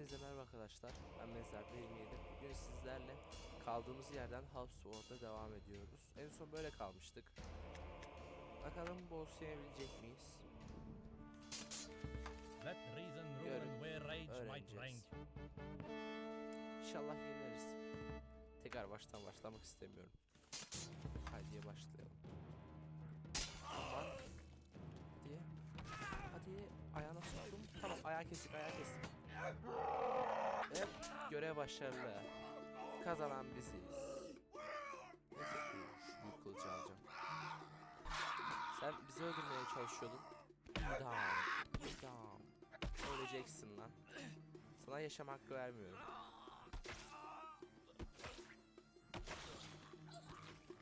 Hepinize merhaba arkadaşlar. Ben Mezar 27. Bugün sizlerle kaldığımız yerden Half Sword'a devam ediyoruz. En son böyle kalmıştık. Bakalım boss yenebilecek miyiz? Let reason rule and where rage might öğreneceğiz. rank. İnşallah yeneriz. Tekrar baştan başlamak istemiyorum. Haydi başlayalım. Aman. Hadi. Hadi. Ayağına soktum. Tamam ayağı kestik ayağı kestik. Evet görev başarılı. Kazanan biziz. Neyse büyük kılıcı alacağım. Sen bizi öldürmeye çalışıyordun. İdam. İdam. Öleceksin lan. Sana yaşam hakkı vermiyorum.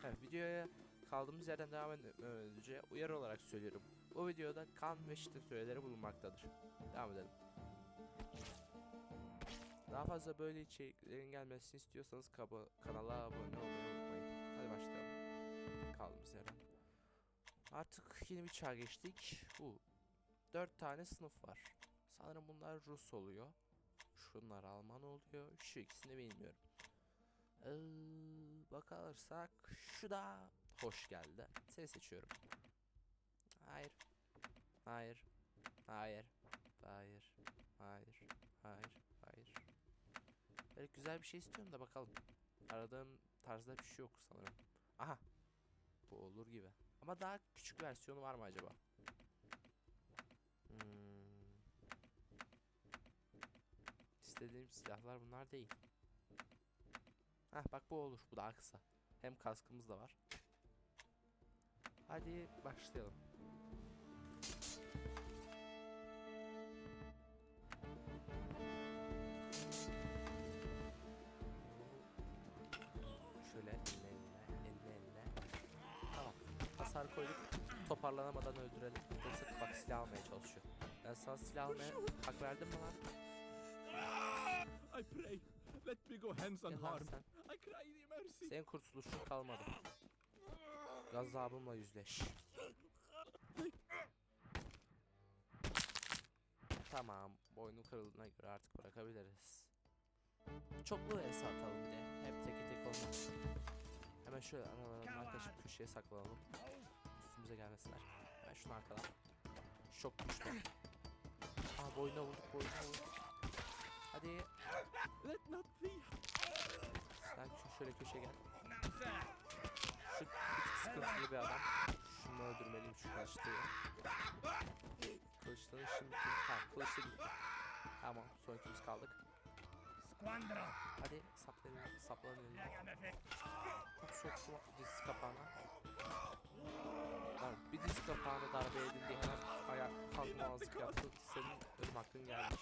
Evet videoya kaldığımız yerden devam etmeden önce uyarı olarak söylüyorum. Bu videoda kan ve şiddet süreleri bulunmaktadır. Devam edelim. Daha fazla böyle içeriklerin gelmesini istiyorsanız kanala abone olmayı unutmayın. Hadi başlayalım. Kaldığımız yerden. Artık yeni bir çağ geçtik. Bu. Dört tane sınıf var. Sanırım bunlar Rus oluyor. Şunlar Alman oluyor. Şu ikisini bilmiyorum. Ee, bakarsak şu da hoş geldi. Seni seçiyorum. Hayır. Hayır. Hayır. Hayır. Hayır. Hayır. Hayır. Böyle güzel bir şey istiyorum da bakalım. Aradığım tarzda bir şey yok sanırım. Aha. Bu olur gibi. Ama daha küçük versiyonu var mı acaba? Hmm. İstediğim silahlar bunlar değil. Heh bak bu olur. Bu daha kısa. Hem kaskımız da var. Hadi başlayalım. Hasar koyduk. Toparlanamadan öldürelim. Yoksa bak silah almaya çalışıyor. Ben sana silah almaya hak verdim mi lan? I pray, let me go hands unharmed. sen. I cry thee mercy. Senin kurtuluşun kalmadı. Gazabımla yüzleş. Tamam, boynu kırıldığına göre artık bırakabiliriz. Çoklu es atalım de. Hep tek tek olmaz. Hemen şöyle aralarından kaçıp köşeye saklanalım. Üstümüze gelmesinler. Hemen şunu arkadan. Şok güçlü. Aa boyuna vurduk, boyuna vurduk. Hadi Let not be. sen şu şöyle köşeye gel. Şu sıkıntılı bir adam. Şunu öldürmeliyim şu kılıçlıyı. Kılıçları şimdi? Ha kılıçlı gitti. Tamam son ikimiz kaldık. Hadi saplanın saplanın! Çok soktum diz kapağına. Lan bir diz kapağına darbe edin diye hemen ayak kalkmazlık yaptın. Senin ölüm hakkın gelmiş.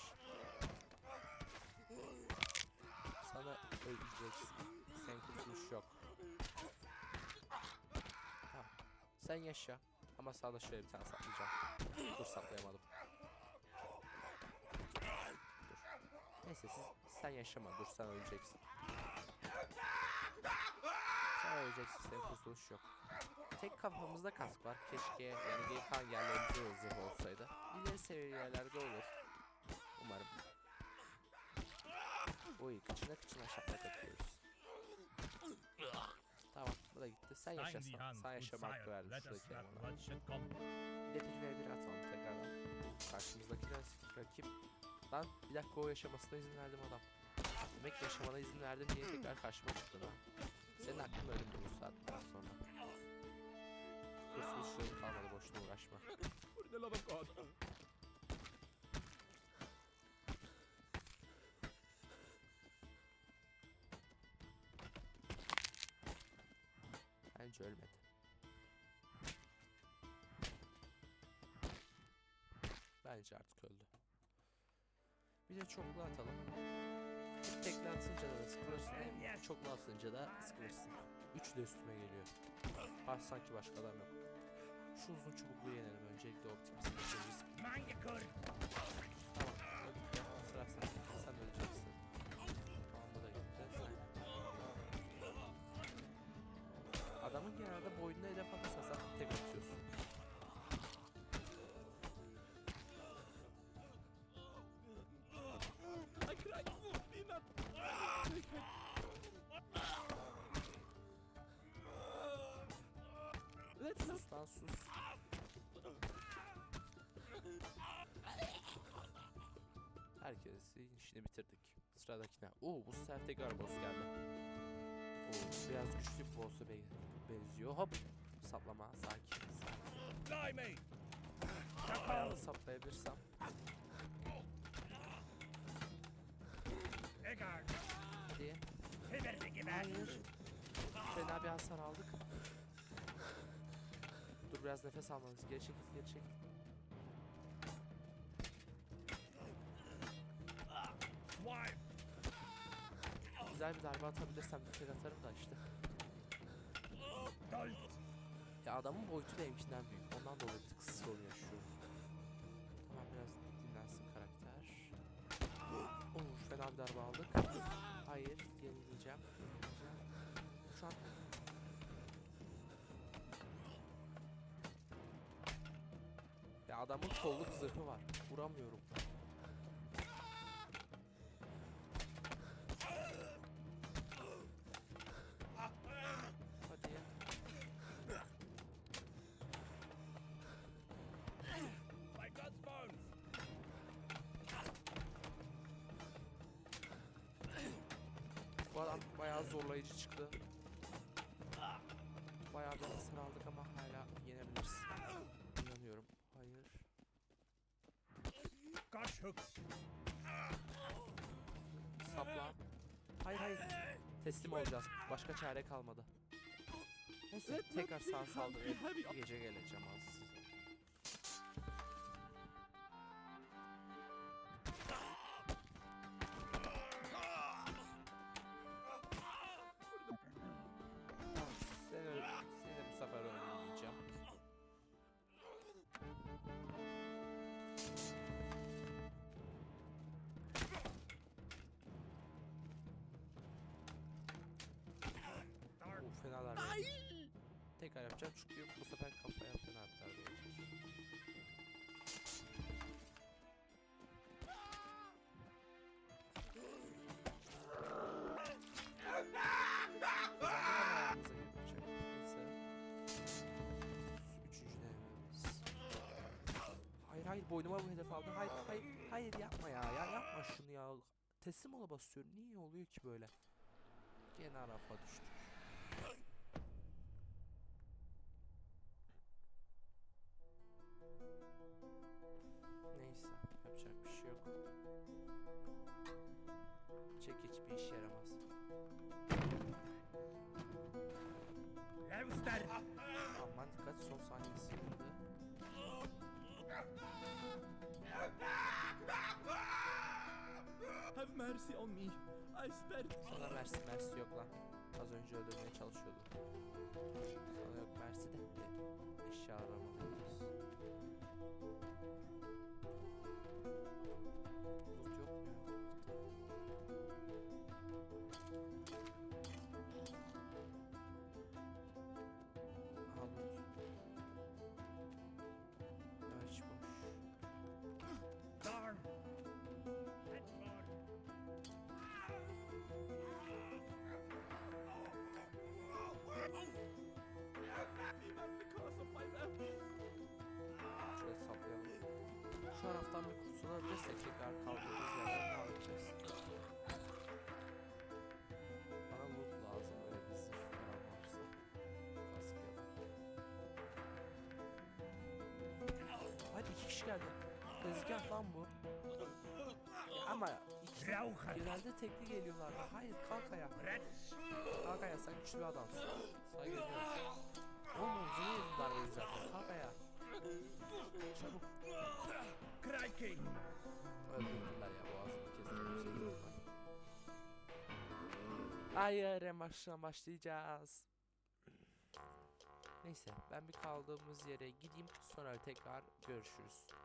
Sana öleceksin. Sen kurtuluş yok. Tamam. Sen yaşa. Ama sana şöyle bir tane saplayacağım. Dur saplayamadım. Dur. Neyse siz, sen yaşama. Dur sen öleceksin. Öleceksin. Senin kurtuluş yok. Tek kafamızda kask var. Keşke yani yerlerimizde de zırh olsaydı. İleri seviyelerde olur. Umarım. Oy kıçına kıçına şaplak atıyoruz. Tamam bu da gitti. Sen yaşasan. Sen yaşama hakkı us şuradaki come. Bir de 1 ve 1 atalım tekrardan. Karşımızdaki rakip. Lan bir dakika o yaşamasına izin verdim adam. Demek yaşamana izin verdim diye tekrar karşıma çıktın ha. Senin hakkın ölüm bu saatten sonra. Kurtuluşların kalmadı boşuna uğraşma. Bence ölmedi. Bence artık öldü. Bir de çoklu atalım. Bir tekli atınca da Çoklu atınca da sıkılırsın. Üç de üstüme geliyor. Ah sanki başka adam yok. Şu uzun çubuklu yenelim. Öncelikle optimizm. Mangekur! Tamam. Sıra sen. Lan sus. Herkesin işini bitirdik. Sıradakine. Oo bu sefer tekrar boss geldi. Oo, biraz güçlü bir boss'a be benziyor. Hop. Saplama. Sakin. sakin. Ayağını saplayabilirsem. Hadi. Hayır. Fena bir hasar aldık. Biraz nefes almalıyız. Geri çekil, geri çekil. Güzel bir darbe atabilirsem bir tek atarım da işte. Ya adamın boyutu benimkinden büyük. Ondan dolayı bir tık sorun yaşıyorum. Tamam biraz dinlensin karakter. Oo fena bir darbe aldık. Hayır yenileceğim. Yenileceğim. Şu an adamın kolluk zırhı var. Vuramıyorum. Hadi ya. My God's bones! Bu adam bayağı zorlayıcı çıktı. Bayağı bir hasar Hooks! Sapla. Hayır hayır. Teslim olacağız. Başka çare kalmadı. Neyse tekrar sağ saldırıya gece geleceğim az. Dark! Bu fena darbe. Tekrar yapacağım çünkü bu sefer kafaya fena. Üçüncü denememiz. Hayır hayır boynuma bu hedef aldı. Hayır hayır hayır yapma ya. Ya yapma şunu ya. Teslim ola basıyorum. Niye oluyor ki böyle? Gene arafa düştük. Bir şey yok. Çekiç bir işe yaramaz. Lauster! Aman dikkat son saniyesi girdi. Have mercy on me. I spared. Sana mersi mersi yok lan. Az önce öldürmeye çalışıyordu. Sana yok mersi de eşya aramalıyız. Taraftan bir kurtulabilirsek tekrar kaldığımız yerden devam edeceğiz. Bana loot lazım öyle bir zırh falan varsa. Kask ya. Hadi iki kişi geldi. Tezgah lan bu. Ama iki, genelde tekli geliyorlar. Hayır kalk ayağa. Kalk ayağa sen güçlü bir adamsın. Sana geliyorum. Oğlum uzun yedim darbeyi zaten. Kalk. Çabuk. Öldürdüler ya boğazımı kestiler. Hayır en baştan başlayacağız. Neyse ben bir kaldığımız yere gideyim sonra tekrar görüşürüz.